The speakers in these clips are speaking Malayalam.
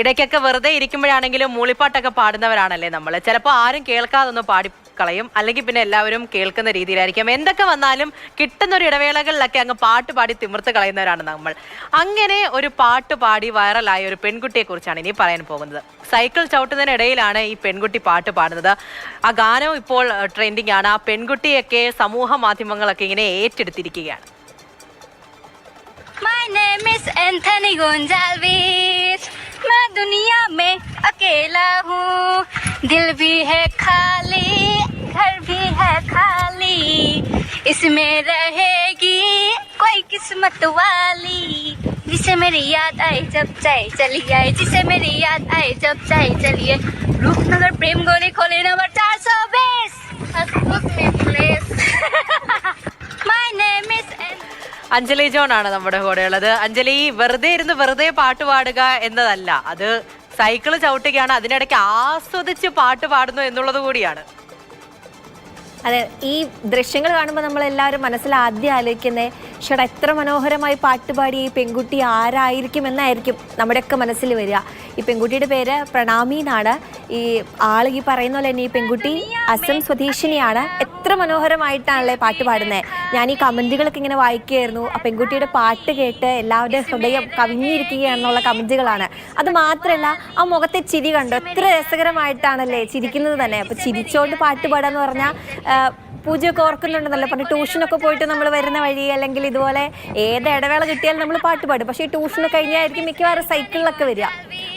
ഇടയ്ക്കൊക്കെ വെറുതെ ഇരിക്കുമ്പോഴാണെങ്കിലും മൂളിപ്പാട്ടൊക്കെ പാടുന്നവരാണല്ലേ നമ്മൾ ചിലപ്പോൾ ആരും കേൾക്കാതൊന്ന് പാടി കളയും അല്ലെങ്കിൽ പിന്നെ എല്ലാവരും കേൾക്കുന്ന രീതിയിലായിരിക്കും. എന്തൊക്കെ വന്നാലും കിട്ടുന്ന ഒരു ഇടവേളകളിലൊക്കെ അങ്ങ് പാട്ട് പാടി തിമിർത്ത് കളയുന്നവരാണ് നമ്മൾ. അങ്ങനെ ഒരു പാട്ട് പാടി വൈറലായ ഒരു പെൺകുട്ടിയെ കുറിച്ചാണ് ഇനി പറയാൻ പോകുന്നത്. സൈക്കിൾ ചവിട്ടുന്നതിനിടയിലാണ് ഈ പെൺകുട്ടി പാട്ട് പാടുന്നത്. ആ ഗാനം ഇപ്പോൾ ട്രെൻഡിങ് ആണ് ആ പെൺകുട്ടിയൊക്കെ സമൂഹ മാധ്യമങ്ങളൊക്കെ ഇങ്ങനെ ഏറ്റെടുത്തിരിക്കുകയാണ്. My name is Anthony Gonzalez. मैं दुनिया में अकेला हूँ दिल भी है खाली घर भी है खाली इसमें रहेगी कोई किस्मत वाली जिसे मेरी याद आए जब चाहे चली आए जिसे मेरी याद आए जब चाहे चलिए रूपनगर प्रेम गोली खोले नंबर चार सौ बीस My name is Anthony Anjali John ആണ് നമ്മുടെ കൂടെ ഉള്ളത് അഞ്ജലി വെറുതെ ഇരുന്ന് വെറുതെ പാട്ട് പാടുക എന്നതല്ല അത് സൈക്കിൾ ചവിട്ടുകയാണ്. അതിനിടയ്ക്ക് ആസ്വദിച്ച് പാട്ട് പാടുന്നു എന്നുള്ളത് കൂടിയാണ്. അതെ ഈ ദൃശ്യങ്ങൾ കാണുമ്പോൾ നമ്മൾ എല്ലാവരും മനസ്സിൽ ആദ്യം ആലോചിക്കുന്നത് ഷടാ എത്ര മനോഹരമായി പാട്ടുപാടി ഈ പെൺകുട്ടി ആരായിരിക്കും എന്നായിരിക്കും നമ്മുടെയൊക്കെ മനസ്സിൽ വരിക. ഈ പെൺകുട്ടിയുടെ പേര് പ്രണാമി എന്നാണ്. ഈ ആൾ ഈ പറയുന്ന പോലെ തന്നെ ഈ പെൺകുട്ടി അസം സ്വദേശിനിയാണ്. എത്ര മനോഹരമായിട്ടാണല്ലേ പാട്ട് പാടുന്നത് ഞാൻ ഈ കമന്റുകളൊക്കെ ഇങ്ങനെ വായിക്കുകയായിരുന്നു. ആ പെൺകുട്ടിയുടെ പാട്ട് കേട്ട് എല്ലാവരുടെ ഹൃദയം കവിഞ്ഞിരിക്കുകയാണെന്നുള്ള കമന്റുകളാണ് അത് മാത്രമല്ല ആ മുഖത്തെ ചിരി കണ്ടോ? എത്ര രസകരമായിട്ടാണല്ലേ ചിരിക്കുന്നത് തന്നെ. അപ്പോൾ ചിരിച്ചോണ്ട് പാട്ട് പാടാന്ന് പറഞ്ഞാൽ പൂജയൊക്കെ ഓർക്കുന്നുണ്ടെന്നല്ലോ പറഞ്ഞു ട്യൂഷനൊക്കെ പോയിട്ട് നമ്മൾ വരുന്ന വഴി അല്ലെങ്കിൽ ഇതുപോലെ ഏത് ഇടവേള കിട്ടിയാലും നമ്മൾ പാട്ട് പാടും. പക്ഷേ ഈ ട്യൂഷന് കഴിഞ്ഞായിരിക്കും മിക്കവാറും സൈക്കിളിലൊക്കെ വരിക.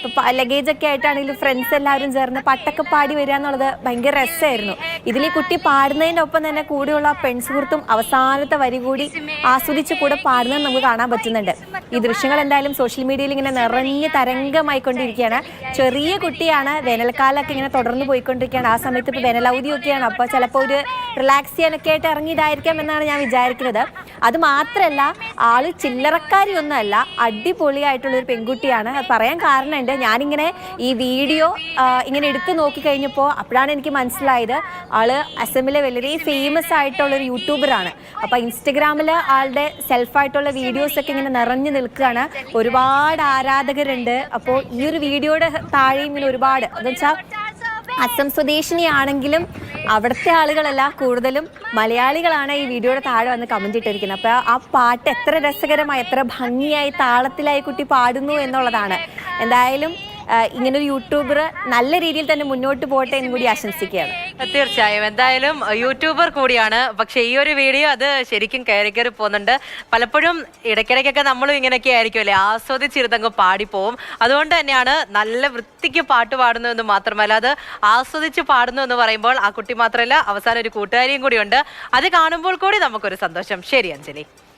ഇപ്പോൾ ലഗേജ് ഒക്കെ ആയിട്ടാണെങ്കിലും ഫ്രണ്ട്സ് എല്ലാവരും ചേർന്ന് പട്ടൊക്കെ പാടി വരിക എന്നുള്ളത് ഭയങ്കര രസമായിരുന്നു. ഇതിൽ ഈ കുട്ടി പാടുന്നതിന്റെ ഒപ്പം തന്നെ കൂടെയുള്ള പെൺസുഹൃത്തും അവസാനത്തെ വരി കൂടി ആസ്വദിച്ച് കൂടെ പാടുന്നത് നമുക്ക് കാണാൻ പറ്റുന്നുണ്ട്. ഈ ദൃശ്യങ്ങൾ എന്തായാലും സോഷ്യൽ മീഡിയയിൽ ഇങ്ങനെ നിറഞ്ഞ് തരംഗമായിക്കൊണ്ടിരിക്കുകയാണ്. ചെറിയ കുട്ടിയാണ് വേനൽക്കാലമൊക്കെ ഇങ്ങനെ തുടർന്ന് പോയിക്കൊണ്ടിരിക്കുകയാണ്. ആ സമയത്ത് ഇപ്പോൾ വേനലവധിയൊക്കെയാണ്. അപ്പോൾ ചിലപ്പോൾ ഒരു റിലാക്സ് ചെയ്യാനൊക്കെ ആയിട്ട് ഇറങ്ങിയതായിരിക്കാം എന്നാണ് ഞാൻ വിചാരിക്കുന്നത്. അത് മാത്രമല്ല ആൾ ചില്ലറക്കാരി ഒന്നുമല്ല അടിപൊളിയായിട്ടുള്ള ഒരു പെൺകുട്ടിയാണ്. അത് പറയാൻ കാരണമുണ്ട്. ഞാനിങ്ങനെ ഈ വീഡിയോ ഇങ്ങനെ എടുത്തു നോക്കി കഴിഞ്ഞപ്പോൾ അപ്പോഴാണ് എനിക്ക് മനസ്സിലായത്. ആൾ അസമിലെ വളരെ ഫേമസ് ആയിട്ടുള്ള ഒരു യൂട്യൂബറാണ് അപ്പോൾ ഇൻസ്റ്റഗ്രാമിൽ ആളുടെ സെൽഫായിട്ടുള്ള വീഡിയോസ് ഒക്കെ ഇങ്ങനെ നിറഞ്ഞു നിൽക്കുകയാണ്. ഒരുപാട് ആരാധകരുണ്ട്. അപ്പോൾ ഈ ഒരു വീഡിയോയുടെ താഴെ ഇങ്ങനെ ഒരുപാട്. എന്ന് വെച്ചാൽ അസം സ്വദേശിനിയാണെങ്കിലും അവിടുത്തെ ആളുകളല്ല കൂടുതലും മലയാളികളാണ് ഈ വീഡിയോയുടെ താഴെ വന്ന് കമന്റ് ഇട്ടിരിക്കുന്നത്. അപ്പോൾ ആ പാട്ട് എത്ര രസകരമായി എത്ര ഭംഗിയായി താളത്തിലായി കുട്ടി പാടുന്നു എന്നുള്ളതാണ്. എന്തായാലും ഇങ്ങനൊരു യൂട്യൂബർ നല്ല രീതിയിൽ തന്നെ മുന്നോട്ട് പോട്ടെ എന്ന് കൂടി ആശംസിക്കുകയാണ്. തീർച്ചയായും. എന്തായാലും യൂട്യൂബർ കൂടിയാണ്. പക്ഷേ ഈ ഒരു വീഡിയോ അത് ശരിക്കും കയറി കയറി പോകുന്നുണ്ട്. പലപ്പോഴും ഇടയ്ക്കിടയ്ക്കൊക്കെ നമ്മളും ഇങ്ങനെയൊക്കെ ആയിരിക്കും അല്ലേ? ആസ്വദിച്ചിരുന്നങ്ങ് പാടിപ്പോവും. അതുകൊണ്ട് തന്നെയാണ് നല്ല വൃത്തിക്ക് പാട്ട് പാടുന്നു എന്ന് മാത്രമല്ല അത് ആസ്വദിച്ച് പാടുന്നു എന്ന് പറയുമ്പോൾ ആ കുട്ടി മാത്രമല്ല അവസാനം ഒരു കൂട്ടുകാരിയും കൂടിയുണ്ട്. അത് കാണുമ്പോൾ കൂടി നമുക്കൊരു സന്തോഷം. ശരി അഞ്ജലി.